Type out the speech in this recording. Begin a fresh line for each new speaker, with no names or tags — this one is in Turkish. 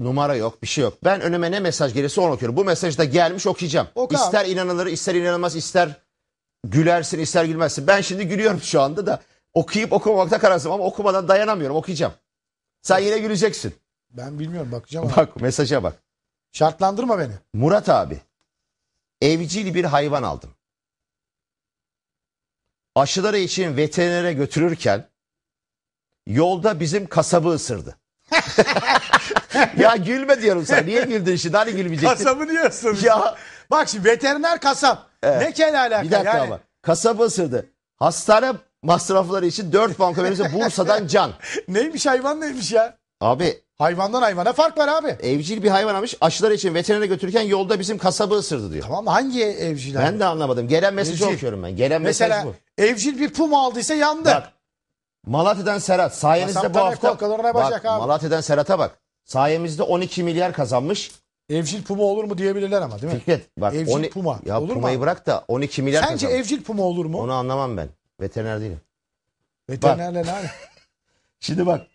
numara yok, bir şey yok. Ben önüme ne mesaj gelirse onu okuyorum. Bu mesaj da gelmiş okuyacağım.
Oku abi.
ister inanılır, ister inanılmaz, ister gülersin, ister gülmezsin. Ben şimdi gülüyorum şu anda da. Okuyup okumamakta kararsın ama okumadan dayanamıyorum, okuyacağım. Sen yine güleceksin.
Ben bilmiyorum bakacağım. ama.
Bak mesaja bak.
Şartlandırma beni.
Murat abi, evcil bir hayvan aldım. Aşıları için veterinere götürürken yolda bizim kasabı ısırdı. ya gülme diyorum sana. Niye güldün şimdi? Hani gülmeyecektin?
Kasabı diyorsun.
Ya
Bak şimdi veteriner kasap. Ne kele alaka
bir dakika
yani.
ama. Kasabı ısırdı. Hastane masrafları için 4 banka verirse Bursa'dan can.
Neymiş hayvan neymiş ya?
Abi
Hayvandan hayvana fark var abi.
evcil bir hayvan almış. Aşıları için veterinere götürürken yolda bizim kasabı ısırdı diyor.
Tamam hangi evcil hayvan?
Ben de anlamadım. Gelen mesajı
Evcil.
okuyorum ben. Gelen
Mesela
mesaj bu.
evcil bir puma aldıysa yandı.
Bak. Malatya'dan Serhat. Sayenizde bu
Kasaptan
hafta... Bak
abi.
Malatya'dan Serhat'a bak. Sayemizde 12 milyar kazanmış.
Evcil puma olur mu diyebilirler ama değil mi?
Fikret bak.
Evcil
oni-
puma.
Ya
Olur mu
pumayı
abi?
bırak da 12 milyar
Sence
kazanmış.
evcil puma olur mu?
Onu anlamam ben. Veteriner değilim.
Veterinerle ne?
Şimdi bak